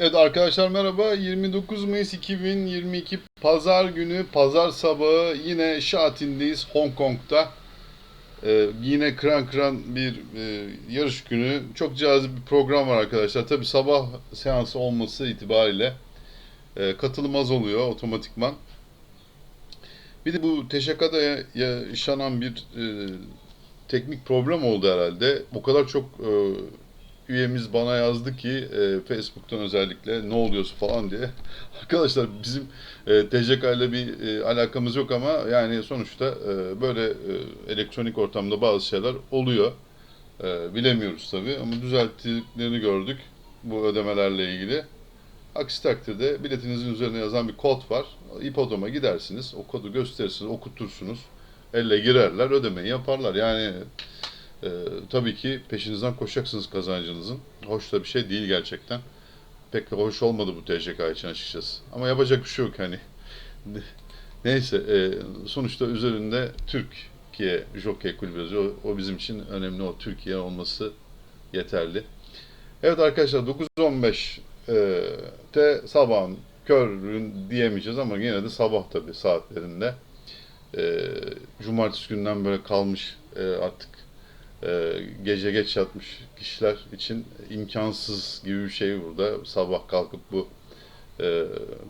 Evet arkadaşlar merhaba. 29 Mayıs 2022 Pazar günü, Pazar sabahı yine Şatin'deyiz Hong Kong'da. Ee, yine kıran kıran bir e, yarış günü. Çok cazip bir program var arkadaşlar. Tabi sabah seansı olması itibariyle e, katılım az oluyor otomatikman. Bir de bu Teşaka'da ya- yaşanan bir e, teknik problem oldu herhalde. O kadar çok e, üyemiz bana yazdı ki e, Facebook'tan özellikle ne oluyorsun falan diye. Arkadaşlar bizim e, TCK ile bir e, alakamız yok ama yani sonuçta e, böyle e, elektronik ortamda bazı şeyler oluyor. E, bilemiyoruz tabii ama düzelttiklerini gördük bu ödemelerle ilgili. Aksi takdirde biletinizin üzerine yazan bir kod var. İpodoma gidersiniz, o kodu gösterirsiniz, okutursunuz. Elle girerler, ödemeyi yaparlar. Yani ee, tabii ki peşinizden koşacaksınız kazancınızın. Hoş da bir şey değil gerçekten. Pek hoş olmadı bu TCK için açıkçası. Ama yapacak bir şey yok hani. Neyse, e, sonuçta üzerinde Türkiye Jockey Kulübü yazıyor. O, bizim için önemli, o Türkiye olması yeterli. Evet arkadaşlar 9.15 e, te sabahın körün diyemeyeceğiz ama yine de sabah tabii saatlerinde. E, cumartesi günden böyle kalmış e, artık e, gece geç yatmış kişiler için imkansız gibi bir şey burada. Sabah kalkıp bu e,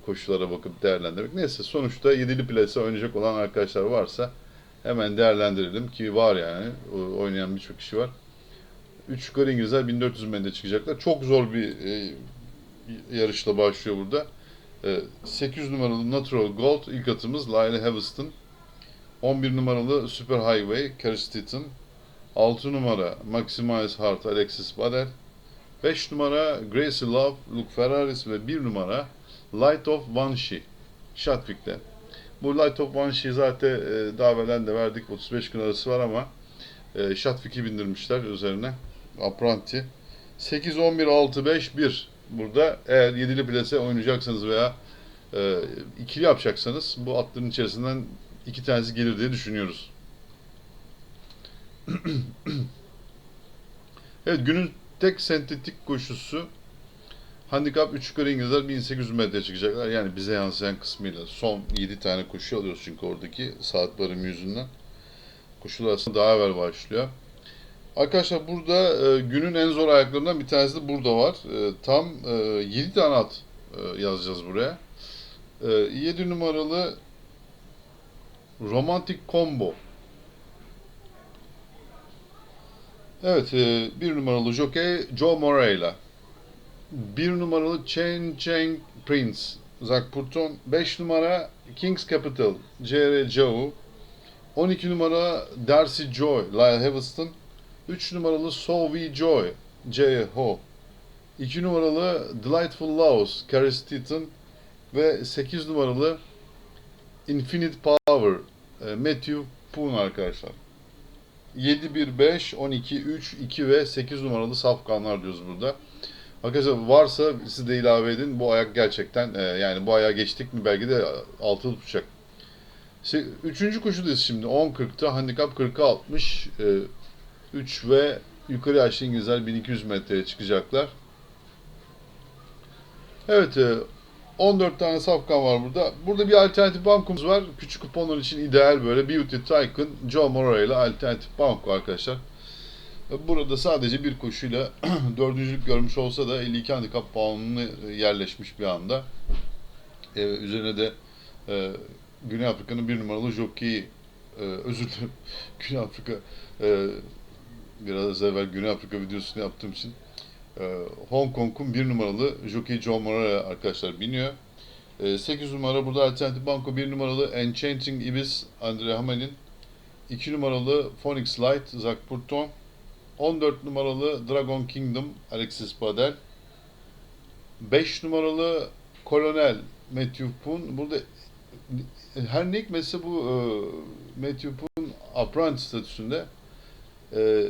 koşulara bakıp değerlendirmek. Neyse sonuçta yedili plase oynayacak olan arkadaşlar varsa hemen değerlendirelim ki var yani oynayan birçok kişi var. 3 yukarı İngilizler 1400 metre çıkacaklar. Çok zor bir e, yarışla başlıyor burada. E, 800 numaralı Natural Gold ilk atımız Lyle Heaveston. 11 numaralı Super Highway Carrie Stetton. 6 numara Maximize Heart Alexis Bader. 5 numara Gracie Love Luke Ferraris ve 1 numara Light of Banshee Shatwick'te. Bu Light of Banshee zaten e, daha de verdik 35 gün arası var ama e, Shatwick'i bindirmişler üzerine. Apprenti. 8 11 6 5 1 burada eğer yedili plase oynayacaksanız veya e, ikili yapacaksanız bu atların içerisinden iki tanesi gelir diye düşünüyoruz. Evet günün tek sentetik koşusu Handikap 3 yukarı İngilizler 1800 metre çıkacaklar. Yani bize yansıyan kısmıyla son 7 tane koşu alıyoruz çünkü oradaki saat barımı yüzünden. Koşular aslında daha evvel başlıyor. Arkadaşlar burada e, günün en zor ayaklarından bir tanesi de burada var. E, tam e, 7 tane at e, yazacağız buraya. E, 7 numaralı Romantic Combo. Evet, e, bir numaralı jockey Joe Moreira. Bir numaralı Chen Cheng Prince, Zach Purton. 5 numara Kings Capital, J.R. Joe. 12 numara Darcy Joy, Lyle Heaveston. 3 numaralı Sovi Joy, J. Ho. 2 numaralı Delightful Laos, Carrie Stetton. Ve 8 numaralı Infinite Power, e, Matthew Poon arkadaşlar. 7, 1, 5, 12, 3, 2 ve 8 numaralı safkanlar diyoruz burada. Arkadaşlar varsa siz de ilave edin. Bu ayak gerçekten e, yani bu ayağa geçtik mi belki de altılı tutacak. Se- Üçüncü koşudayız şimdi. 10.40'ta handikap 40'a 60. E, 3 ve yukarı yaşlı İngilizler 1200 metreye çıkacaklar. Evet e, 14 tane safkan var burada. Burada bir alternatif bankumuz var. Küçük kuponlar için ideal böyle Beauty Tycoon, Joe Moreira ile alternatif banko arkadaşlar. Burada sadece bir koşuyla dördüncülük görmüş olsa da 52 handikap puanını yerleşmiş bir anda. Ee, üzerine de e, Güney Afrika'nın bir numaralı jockey e, özür dilerim Güney Afrika e, biraz evvel Güney Afrika videosunu yaptığım için Hong Kong'un bir numaralı jockey Joe Moreira arkadaşlar biniyor. E, 8 numara burada alternatif banko bir numaralı Enchanting Ibis Andre Hamelin. 2 numaralı Phoenix Light Zach Purton 14 numaralı Dragon Kingdom Alexis Badel 5 numaralı Kolonel Matthew Poon. Burada her ne hikmetse bu e, Matthew Poon apprentice statüsünde. E,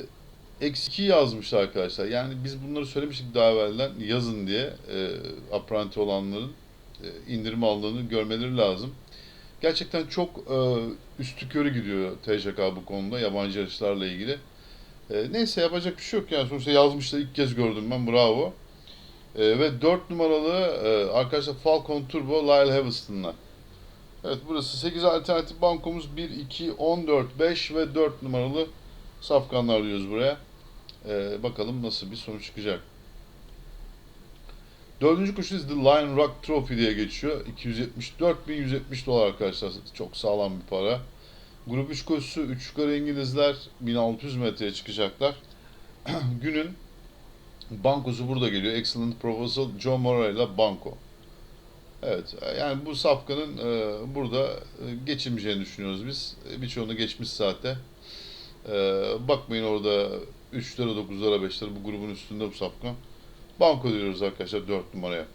eksi 2 yazmış arkadaşlar. Yani biz bunları söylemiştik daha evvelden yazın diye e, apprenti olanların e, indirim aldığını görmeleri lazım. Gerçekten çok e, üstü körü gidiyor TJK bu konuda yabancı yarışlarla ilgili. E, neyse yapacak bir şey yok yani sonuçta yazmışlar ilk kez gördüm ben bravo. E, ve 4 numaralı e, arkadaşlar Falcon Turbo Lyle Haveston'la. Evet burası 8 alternatif bankomuz 1, 2, 14, 5 ve 4 numaralı safkanlar diyoruz buraya. E, bakalım nasıl bir sonuç çıkacak. Dördüncü koşu The Lion Rock Trophy diye geçiyor. 274.170 dolar arkadaşlar. Çok sağlam bir para. Grup 3 koşusu 3 yukarı İngilizler 1600 metreye çıkacaklar. Günün bankosu burada geliyor. Excellent Proposal Joe Morella Banko. Evet yani bu safkanın e, burada e, geçilmeyeceğini düşünüyoruz biz. E, birçoğunu geçmiş zaten. E, bakmayın orada 3'lere 9'lara 5'lere bu grubun üstünde bu safkan. Banko diyoruz arkadaşlar 4 numaraya.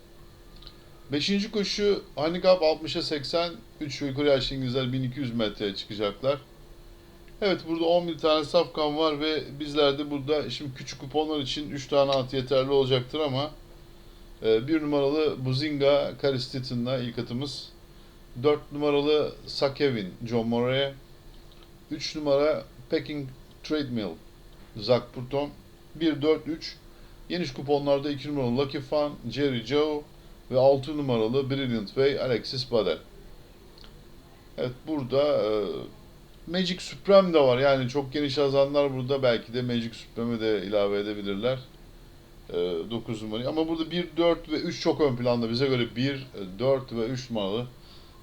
Beşinci koşu handikap 60'a 80. 3 ve yukarı yaşlı İngilizler 1200 metreye çıkacaklar. Evet burada 11 tane safkan var ve bizler de burada şimdi küçük kuponlar için 3 tane at yeterli olacaktır ama e, bir numaralı Buzinga Karistit'in'la ilk atımız. 4 numaralı Sakevin John Moray. 3 numara Peking Treadmill Zach Purton. 1-4-3 Geniş kuponlarda 2 numaralı Lucky Fan, Jerry Joe ve 6 numaralı Brilliant Way Alexis Badel. Evet burada e, Magic Supreme de var. Yani çok geniş yazanlar burada belki de Magic Supreme'i de ilave edebilirler. E, 9 numarayı. Ama burada 1, 4 ve 3 çok ön planda. Bize göre 1, 4 ve 3 numaralı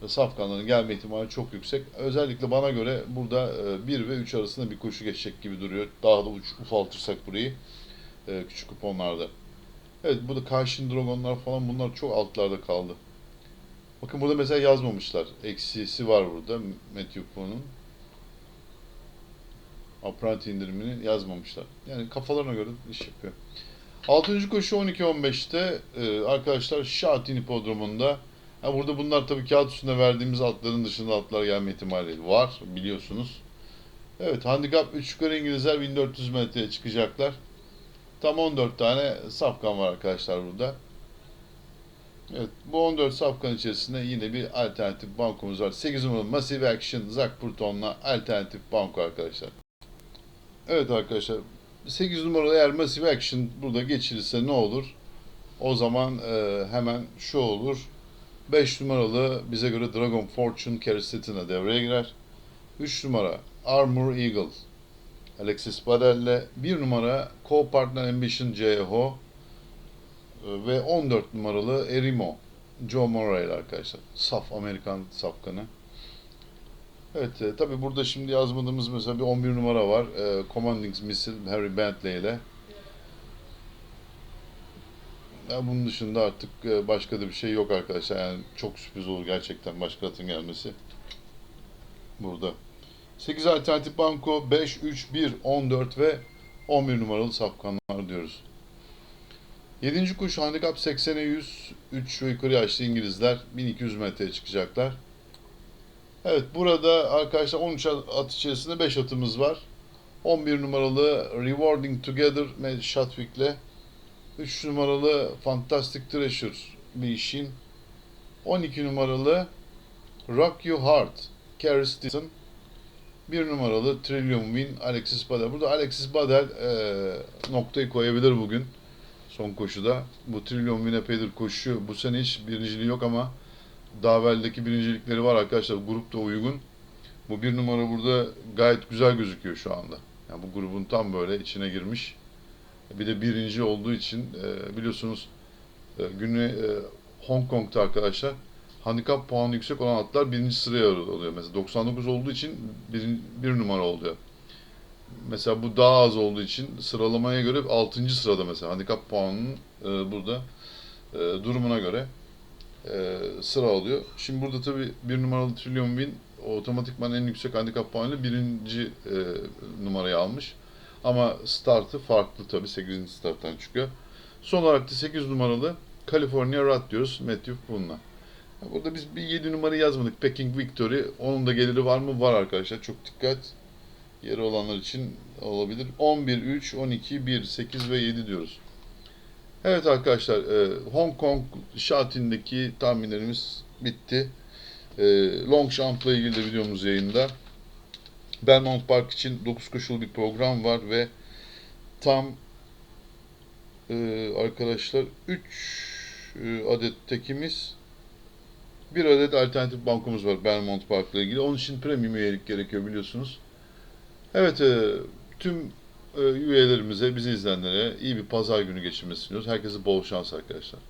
safkanların gelme ihtimali çok yüksek. Özellikle bana göre burada 1 ve 3 arasında bir koşu geçecek gibi duruyor. Daha da ufaltırsak burayı e, küçük kuponlarda. Evet burada Karşın Dragonlar falan bunlar çok altlarda kaldı. Bakın burada mesela yazmamışlar. Eksisi var burada Matthew Kuhn'un. Apprenti indirimini yazmamışlar. Yani kafalarına göre iş yapıyor. 6. koşu 12-15'te e, arkadaşlar Şahin Hipodromu'nda. Ha, burada bunlar tabii kağıt üstünde verdiğimiz atların dışında atlar gelme ihtimali var biliyorsunuz. Evet handikap 3 yukarı İngilizler 1400 metreye çıkacaklar. Tam 14 tane safkan var arkadaşlar burada. Evet bu 14 safkan içerisinde yine bir alternatif bankomuz var. 8 numaralı Massive Action Zach Purton'la alternatif banko arkadaşlar. Evet arkadaşlar 8 numaralı eğer Massive Action burada geçirirse ne olur? O zaman e, hemen şu olur. 5 numaralı bize göre Dragon Fortune Kerestetina devreye girer. 3 numara Armor Eagle Alexis Badel'le 1 numara Co-Partner Ambition CHO ve 14 numaralı Erimo Joe Morale arkadaşlar. Saf Amerikan safkanı. Evet e, tabi burada şimdi yazmadığımız mesela bir 11 numara var. E, Commanding Missile Harry Bentley ile. Ya bunun dışında artık e, başka da bir şey yok arkadaşlar. Yani çok sürpriz olur gerçekten başka atın gelmesi. Burada. 8 alternatif banko 5, 3, 1, 14 ve 11 numaralı safkanlar diyoruz. 7. kuş handikap 80'e 100, 3 ve yukarı yaşlı İngilizler 1200 metreye çıkacaklar. Evet burada arkadaşlar 13 at içerisinde 5 atımız var. 11 numaralı Rewarding Together Shotwick'le 3 numaralı Fantastic Treasure işin 12 numaralı Rock You Hard Carrie Stinson bir numaralı Trillium Win Alexis Badel. Burada Alexis Badel e, noktayı koyabilir bugün son koşuda. Bu Trillium Win epeydir koşuyor. Bu sene hiç birinciliği yok ama daha evveldeki birincilikleri var arkadaşlar. Grup da uygun. Bu bir numara burada gayet güzel gözüküyor şu anda. Yani bu grubun tam böyle içine girmiş. Bir de birinci olduğu için e, biliyorsunuz e, günü e, Hong Kong'ta arkadaşlar handikap puanı yüksek olan atlar birinci sıraya oluyor. Mesela 99 olduğu için bir, bir numara oluyor. Mesela bu daha az olduğu için sıralamaya göre 6. sırada mesela handikap puanının e, burada e, durumuna göre e, sıra alıyor. Şimdi burada tabi bir numaralı Trillion Win otomatikman en yüksek handikap puanıyla birinci e, numarayı almış. Ama startı farklı tabi 8. starttan çıkıyor. Son olarak da 8 numaralı California Rat diyoruz Matthew Poon'la. Burada biz bir 7 numara yazmadık. Peking Victory. Onun da geliri var mı? Var arkadaşlar. Çok dikkat. Yeri olanlar için olabilir. 11, 3, 12, 1, 8 ve 7 diyoruz. Evet arkadaşlar. E, Hong Kong Şatin'deki tahminlerimiz bitti. E, Long Jump'la ilgili de videomuz yayında. Belmont Park için 9 koşulu bir program var ve tam e, arkadaşlar 3 adet tekimiz bir adet alternatif bankomuz var Belmont Park'la ilgili. Onun için premium üyelik gerekiyor biliyorsunuz. Evet, e, tüm e, üyelerimize, bizi izleyenlere iyi bir pazar günü geçirmesini diliyoruz. Herkese bol şans arkadaşlar.